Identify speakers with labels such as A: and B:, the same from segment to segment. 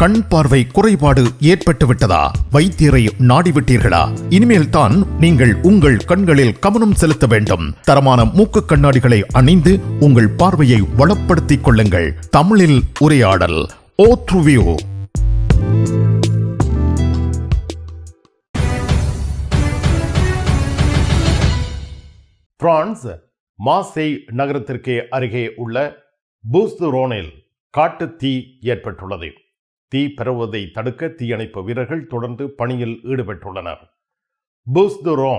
A: கண் பார்வை குறைபாடு ஏற்பட்டுவிட்டதா? வைத்தியரை நாடிவிட்டீர்களா? இனிமேல் தான் நீங்கள் உங்கள் கண்களில் கவனம் செலுத்த வேண்டும். தரமான மூக்கு கண்ணாடிகளை அணிந்து உங்கள் பார்வையை வளப்படுத்திக் கொள்ளுங்கள். தமிழில் உரையாடல் ஓத்ருவியோ பிரான்ஸ் மாசேய் நகரத்திற்கு அருகே உள்ள பூஸ்துரோனில் காட்டு தீ ஏற்பட்டுள்ளது. தீ பரவுவதை தடுக்க தீயணைப்பு வீரர்கள் தொடர்ந்து பணியில் ஈடுபட்டுள்ளனர். பூஸ்துரோ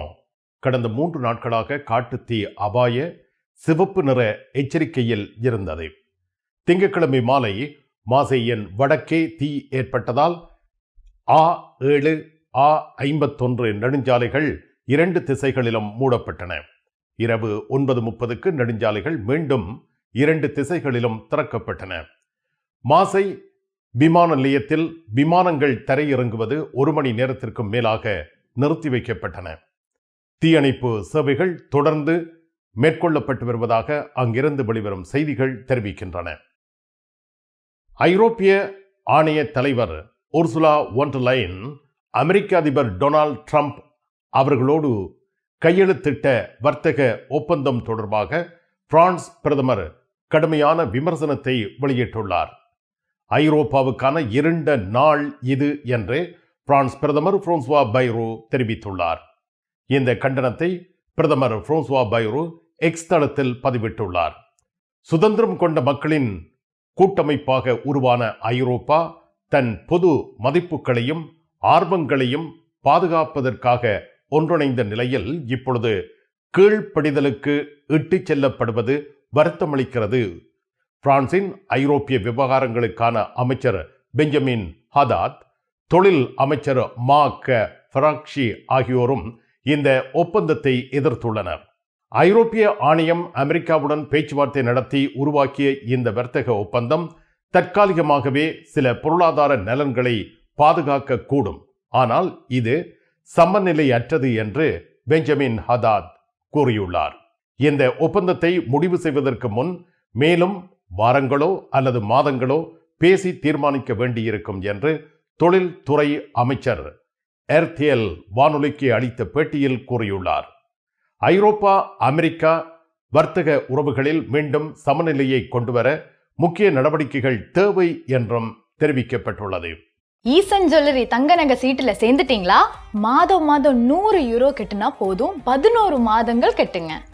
A: கடந்த மூன்று நாட்களாக காட்டு தீ அபாய சிவப்பு நிற எச்சரிக்கையில் இருந்தது. திங்கட்கிழமை மாலை மாசையின் வடக்கே தீ ஏற்பட்டதால் ஆ ஏழு ஆ ஐம்பத்தொன்று நெடுஞ்சாலைகள் இரண்டு திசைகளிலும் மூடப்பட்டன. இரவு ஒன்பது முப்பதுக்கு நெடுஞ்சாலைகள் மீண்டும் இரண்டு திசைகளிலும் திறக்கப்பட்டன. மாசை விமான நிலையத்தில் விமானங்கள் தரையிறங்குவது ஒரு மணி நேரத்திற்கும் மேலாக நிறுத்தி வைக்கப்பட்டன. தீயணைப்பு சேவைகள் தொடர்ந்து மேற்கொள்ளப்பட்டு வருவதாக அங்கிருந்து வெளிவரும் செய்திகள் தெரிவிக்கின்றன. ஐரோப்பிய ஆணைய தலைவர் உர்சுலா ஒன்டர்லைன் அமெரிக்க அதிபர் டொனால்ட் ட்ரம்ப் அவர்களோடு கையெழுத்திட்ட வர்த்தக ஒப்பந்தம் தொடர்பாக பிரான்ஸ் பிரதமர் கடுமையான விமர்சனத்தை வெளியிட்டுள்ளார். ஐரோப்பாவுக்கான இருண்ட நாள் இது என்று பிரான்ஸ் பிரதமர் புரோன்சுவா பைரோ தெரிவித்துள்ளார். இந்த கண்டனத்தை பிரதமர் புரோன்சுவா பைரோ எக்ஸ் தளத்தில் பதிவிட்டுள்ளார். சுதந்திரம் கொண்ட மக்களின் கூட்டமைப்பாக உருவான ஐரோப்பா தன் பொது மதிப்புகளையும் ஆர்வங்களையும் பாதுகாப்பதற்காக ஒன்றிணைந்த நிலையில் இப்பொழுது கீழ்ப்படிதலுக்கு இட்டுச் செல்லப்படுவது வருத்தமளிக்கிறது. பிரான்சின் ஐரோப்பிய விவகாரங்களுக்கான அமைச்சர் பெஞ்சமின் ஹதாத் தொழில் அமைச்சர் மா க ஃபராக்ஷி ஆகியோரும் இந்த ஒப்பந்தத்தை எதிர்த்துள்ளனர். ஐரோப்பிய ஆணையம் அமெரிக்காவுடன் பேச்சுவார்த்தை நடத்தி உருவாக்கிய இந்த வர்த்தக ஒப்பந்தம் தற்காலிகமாகவே சில பொருளாதார நலன்களை பாதுகாக்க கூடும் ஆனால் இது சமநிலையற்றது என்று பெஞ்சமின் ஹதாத் கூறியுள்ளார். இந்த ஒப்பந்தத்தை முடிவு செய்வதற்கு முன் மேலும் வாரங்களோ அல்லது மாதங்களோ பேசி தீர்மானிக்க வேண்டியிருக்கும் என்று தொழில்துறை அமைச்சர் எர்தியல் வானொலிக்கு அளித்த பேட்டியில் கூறியுள்ளார். ஐரோப்பா அமெரிக்கா வர்த்தக உறவுகளில் மீண்டும் சமநிலையை கொண்டுவர முக்கிய நடவடிக்கைகள் தேவை என்றும் தெரிவிக்கப்பட்டுள்ளது.
B: ஈசன் ஜுவல்லரி தங்க நகை சீட்டுல சேர்ந்துட்டீங்களா? மாதம் மாதம் நூறு யூரோ கட்டுனா போதும் பதினோரு மாதங்கள் கெட்டுங்க.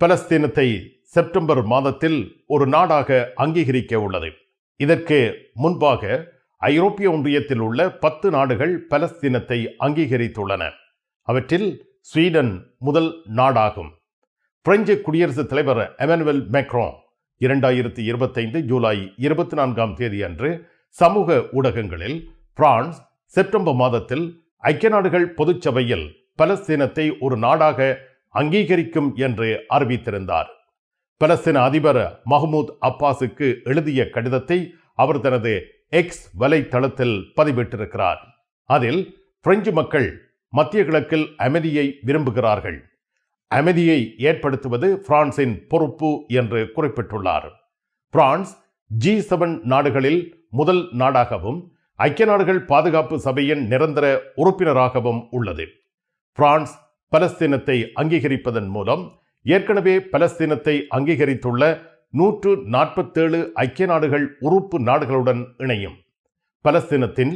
A: பலஸ்தீனத்தை செப்டம்பர் மாதத்தில் ஒரு நாடாக அங்கீகரிக்க உள்ளது. இதற்கு முன்பாக ஐரோப்பிய ஒன்றியத்தில் உள்ள பத்து நாடுகள் பலஸ்தீனத்தை அங்கீகரித்துள்ளன. அவற்றில் ஸ்வீடன் முதல் நாடாகும். பிரெஞ்சு குடியரசுத் தலைவர் எமனுவல் மேக்ரோ இரண்டாயிரத்தி இருபத்தைந்து ஜூலை இருபத்தி நான்காம் தேதி அன்று சமூக ஊடகங்களில் பிரான்ஸ் செப்டம்பர் மாதத்தில் ஐக்கிய நாடுகள் பொதுச்சபையில் பலஸ்தீனத்தை ஒரு நாடாக அங்கீகரிக்கும் என்று அறிவித்திருந்தார். பலஸ்தீன அதிபர் மஹ்மூத் அப்பாஸுக்கு எழுதிய கடிதத்தை அவர் தனது எக்ஸ் வலைத்தளத்தில் பதிவிட்டிருக்கிறார். அதில் பிரெஞ்சு மக்கள் மத்திய கிழக்கில் அமைதியை விரும்புகிறார்கள். அமைதியை ஏற்படுத்துவது பிரான்சின் பொறுப்பு என்று குறிப்பிட்டுள்ளார். பிரான்ஸ் ஜி செவன் நாடுகளில் முதல் நாடாகவும் ஐக்கிய நாடுகள் பாதுகாப்பு சபையின் நிரந்தர உறுப்பினராகவும் உள்ளது. பிரான்ஸ் பலஸ்தீனத்தை அங்கீகரிப்பதன் மூலம் ஏற்கனவே பலஸ்தீனத்தை அங்கீகரித்துள்ள நூற்று நாற்பத்தேழு ஐக்கிய நாடுகள் உறுப்பு நாடுகளுடன் இணையும். பலஸ்தீனத்தின்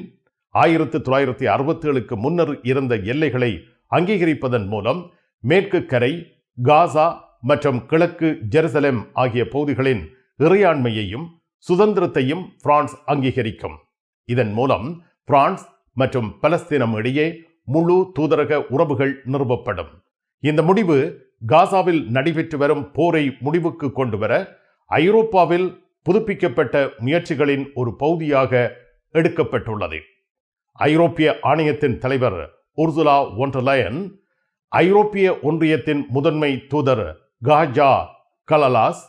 A: ஆயிரத்து தொள்ளாயிரத்தி அறுபத்தேழுக்கு முன்னர் இருந்த எல்லைகளை அங்கீகரிப்பதன் மூலம் மேற்கு கரை காசா மற்றும் கிழக்கு ஜெருசலேம் ஆகிய பகுதிகளின் இறையாண்மையையும் சுதந்திரத்தையும் பிரான்ஸ் அங்கீகரிக்கும். இதன் மூலம் பிரான்ஸ் மற்றும் பலஸ்தீனம் இடையே முழு தூதரக உறவுகள் நிறுவப்படும். இந்த முடிவு காசாவில் நடைபெற்று வரும் போரை முடிவுக்கு கொண்டு வர ஐரோப்பாவில் புதுப்பிக்கப்பட்ட முயற்சிகளின் ஒரு பகுதியாக எடுக்கப்பட்டுள்ளது. ஐரோப்பிய ஆணையத்தின் தலைவர் உர்சுலா ஒன்டலயன் ஐரோப்பிய ஒன்றியத்தின் முதன்மை தூதர் காஜா கலலாஸ்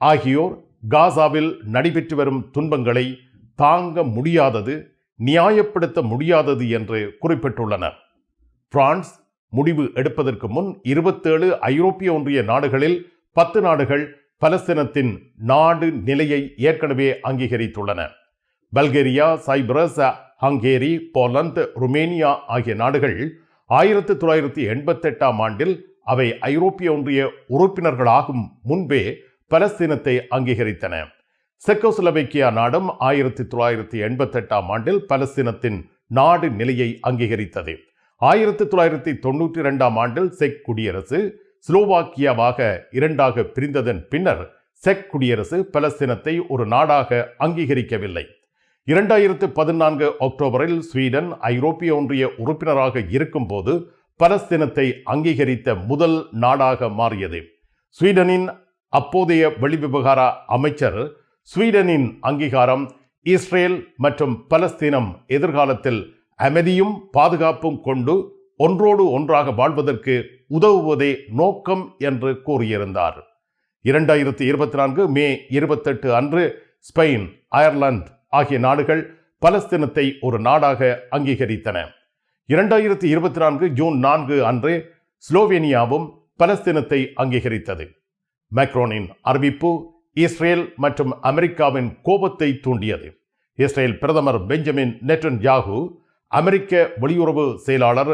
A: ஆகியோர் காசாவில் நடைபெற்று வரும் துன்பங்களை தாங்க முடியாதது நியாயப்படுத்த முடியாதது என்று குறிப்பிட்டுள்ளனர். பிரான்ஸ் முடிவு எடுப்பதற்கு முன் இருபத்தேழு ஐரோப்பிய ஒன்றிய நாடுகளில் பத்து நாடுகள் பலஸ்தீனத்தின் நாடு நிலையை ஏற்கனவே அங்கீகரித்துள்ளன. Bulgaria Cyprus Hungary Poland Romania ஆகிய நாடுகள் ஆயிரத்தி தொள்ளாயிரத்தி எண்பத்தெட்டாம் ஆண்டில் அவை ஐரோப்பிய ஒன்றிய உறுப்பினர்களாகும் முன்பே பலஸ்தீனத்தை அங்கீகரித்தன. செக்கோஸ்லோவேக்கியா நாடும் ஆயிரத்தி தொள்ளாயிரத்தி எண்பத்தி எட்டாம் ஆண்டில் பலஸ்தீனத்தின் நாடு நிலையை அங்கீகரித்தது. ஆயிரத்தி தொள்ளாயிரத்தி தொண்ணூற்றி இரண்டாம் ஆண்டில் செக் குடியரசு ஸ்லோவாக்கியாவாக இரண்டாக பிரிந்ததன் பின்னர் செக் குடியரசு பலஸ்தீனத்தை ஒரு நாடாக அங்கீகரிக்கவில்லை. இரண்டாயிரத்து பதினான்கு அக்டோபரில் ஸ்வீடன் ஐரோப்பிய ஒன்றிய உறுப்பினராக இருக்கும்போது பலஸ்தீனத்தை அங்கீகரித்த முதல் நாடாக மாறியது. ஸ்வீடனின் அப்போதைய வெளிவிவகார அமைச்சர் ஸ்வீடனின் அங்கீகாரம் இஸ்ரேல் மற்றும் பலஸ்தீனம் எதிர்காலத்தில் அமைதியும் பாதுகாப்பும் கொண்டு ஒன்றோடு ஒன்றாக வாழ்வதற்கு உதவுவதே நோக்கம் என்று கூறியிருந்தார். இரண்டாயிரத்தி இருபத்தி நான்கு மே இருபத்தெட்டு அன்று ஸ்பெயின் அயர்லாந்து ஆகிய நாடுகள் பலஸ்தீனத்தை ஒரு நாடாக அங்கீகரித்தன. இரண்டாயிரத்தி இருபத்தி நான்கு ஜூன் நான்கு அன்று ஸ்லோவேனியாவும் பலஸ்தீனத்தை அங்கீகரித்தது. மேக்ரோனின் அறிவிப்பு இஸ்ரேல் மற்றும் அமெரிக்காவின் கோபத்தை தூண்டியது. இஸ்ரேல் பிரதமர் பெஞ்சமின் நெட்டன் யாகு அமெரிக்க வெளியுறவு செயலாளர்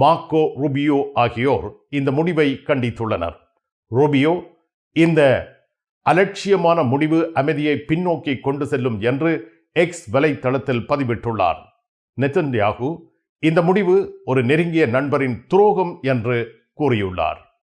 A: மார்க்கோ ரூபியோ ஆகியோர் இந்த முடிவை கண்டித்துள்ளனர். ரூபியோ இந்த அலட்சியமான முடிவு அமைதியை பின்னோக்கி கொண்டு செல்லும் என்று எக்ஸ் வலைத்தளத்தில் பதிவிட்டுள்ளார். நெத்தன்யாகு இந்த முடிவு ஒரு நெருங்கிய நண்பரின் துரோகம் என்று கூறியுள்ளார்.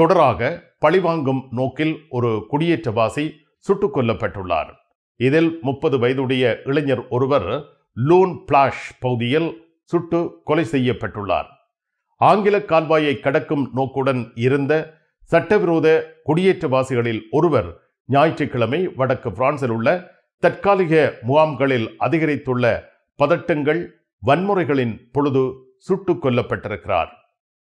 A: தொடராக பழிவாங்கும் நோக்கில் ஒரு குடியேற்றவாசி சுட்டுக் கொல்லப்பட்டுள்ளார். இதில் முப்பது வயதுடைய இளைஞர் ஒருவர் லூன் பிளாஷ் பகுதியில் சுட்டு கொலை செய்யப்பட்டுள்ளார். ஆங்கில கால்வாயை கடக்கும் நோக்குடன் இருந்த சட்டவிரோத குடியேற்றவாசிகளில் ஒருவர் ஞாயிற்றுக்கிழமை வடக்கு பிரான்சில் உள்ள தற்காலிக முகாம்களில் அதிகரித்துள்ள பதட்டங்கள் வன்முறைகளின் பொழுது சுட்டுக் கொல்லப்பட்டிருக்கிறார்.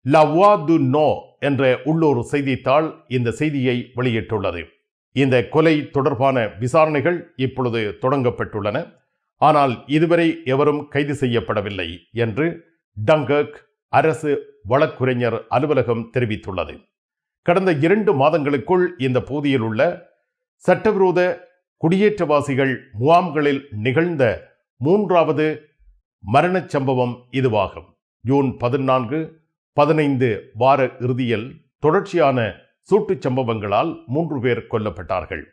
A: லவ்வா து நோ என்ற உள்ளூர் செய்தித்தாள் இந்த செய்தியை வெளியிட்டுள்ளது. இந்த கொலை தொடர்பான விசாரணைகள் இப்பொழுது தொடங்கப்பட்டுள்ளன. ஆனால் இதுவரை எவரும் கைது செய்யப்படவில்லை என்று டங்கக் அரசு வழக்குரைஞர் அலுவலகம் தெரிவித்துள்ளது. கடந்த இரண்டு மாதங்களுக்குள் இந்த பகுதியில் உள்ள சட்டவிரோத குடியேற்றவாசிகள் முகாம்களில் நிகழ்ந்த மூன்றாவது மரணச் சம்பவம் இதுவாகும். ஜூன் பதினான்கு பதினைந்து வார இறுதியில் தொடர்ச்சியான சூட்டுச் சம்பவங்களால் மூன்று பேர் கொல்லப்பட்டார்கள்.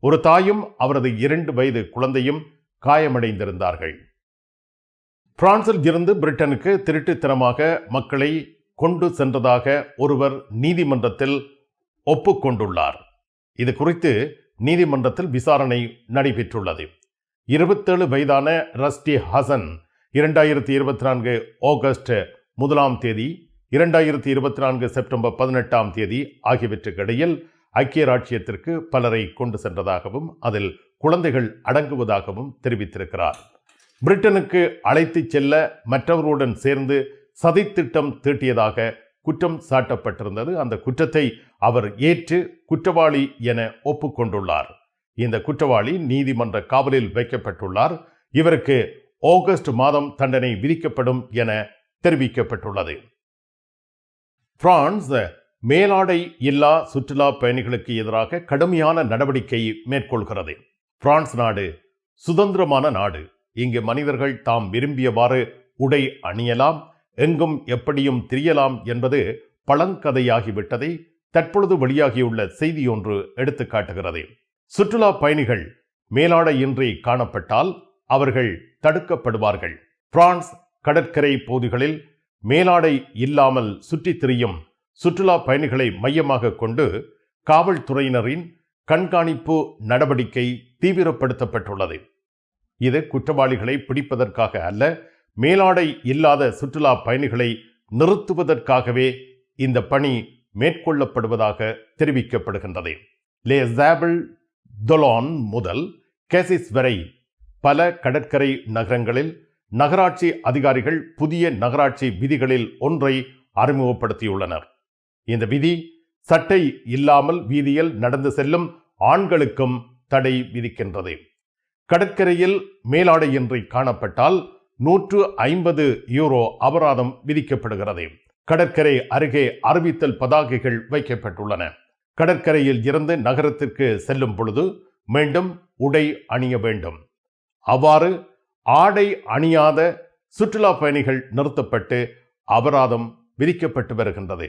A: ஒரு தாயும் அவரது இரண்டு வயது குழந்தையும் காயமடைந்திருந்தார்கள். பிரான்சில் இருந்து பிரிட்டனுக்கு திருட்டுத்தனமாக மக்களை கொண்டு சென்றதாக ஒருவர் நீதிமன்றத்தில் ஒப்புக்கொண்டுள்ளார் இது குறித்து நீதிமன்றத்தில் விசாரணை நடைபெற்றுள்ளது. இருபத்தேழு வயதான ரஸ்டி ஹசன் இரண்டாயிரத்தி இருபத்தி நான்கு ஆகஸ்ட் முதலாம் தேதி இரண்டாயிரத்தி இருபத்தி நான்கு செப்டம்பர் பதினெட்டாம் தேதி ஆகியவற்றுக்கிடையில் ஐக்கிய ராட்சியத்திற்கு பலரை கொண்டு சென்றதாகவும் அதில் குழந்தைகள் அடங்குவதாகவும் தெரிவித்திருக்கிறார். பிரிட்டனுக்கு அழைத்துச் செல்ல மற்றவர்களுடன் சேர்ந்து சதித்திட்டம் தீட்டியதாக குற்றம் சாட்டப்பட்டிருந்தது. அந்த குற்றத்தை அவர் ஏற்று குற்றவாளி என ஒப்புக்கொண்டுள்ளார். இந்த குற்றவாளி நீதிமன்ற காவலில் வைக்கப்பட்டுள்ளார். இவருக்கு ஆகஸ்ட் மாதம் தண்டனை விதிக்கப்படும் என தெரிவிக்கப்பட்டுள்ளது. பிரான்ஸ் மேலாடை இல்லா சுற்றுலா பயணிகளுக்கு எதிராக கடுமையான நடவடிக்கை மேற்கொள்கிறது. பிரான்ஸ் நாடு சுதந்திரமான நாடு. இங்கு மனிதர்கள் தாம் விரும்பியவாறு உடை அணியலாம் எங்கும் எப்படியும் திரியலாம் என்பது பழங்கதையாகிவிட்டதை தற்பொழுது வெளியாகியுள்ள செய்தி ஒன்று எடுத்துக்காட்டுகிறது சுற்றுலா பயணிகள் மேலாடையின்றி காணப்பட்டால் அவர்கள் தடுக்கப்படுவார்கள். பிரான்ஸ் கடற்கரை பகுதிகளில் மேலாடை இல்லாமல் சுற்றித் திரியும் சுற்றுலா பயணிகளை மையமாக கொண்டு காவல்துறையினரின் கண்காணிப்பு நடவடிக்கை தீவிரப்படுத்தப்பட்டுள்ளது. இது குற்றவாளிகளை பிடிப்பதற்காக அல்ல மேலாடை இல்லாத சுற்றுலா பயணிகளை நிறுத்துவதற்காகவே இந்த பணி மேற்கொள்ளப்படுவதாக தெரிவிக்கப்படுகின்றது. லே ஜாபிள் தொலான் முதல் கேசிஸ் வரை பல கடற்கரை நகரங்களில் நகராட்சி அதிகாரிகள் புதிய நகராட்சி விதிகளில் ஒன்றை அறிமுகப்படுத்தியுள்ளனர். இந்த விதி சட்டை இல்லாமல் வீதியில் நடந்து செல்லும் ஆண்களுக்கும் தடை விதிக்கின்றது. கடற்கரையில் மேலாடையின்றி காணப்பட்டால் நூற்று ஐம்பது யூரோ அபராதம் விதிக்கப்படுகிறது. கடற்கரை அருகே அறிவித்தல் பதாகைகள் வைக்கப்பட்டுள்ளன. கடற்கரையில் இருந்து நகரத்திற்கு செல்லும் பொழுது மீண்டும் உடை அணிய வேண்டும். அவ்வாறு ஆடை அணியாத சுற்றுலா பயணிகள் நிறுத்தப்பட்டு அபராதம் விதிக்கப்பட்டு வருகின்றது.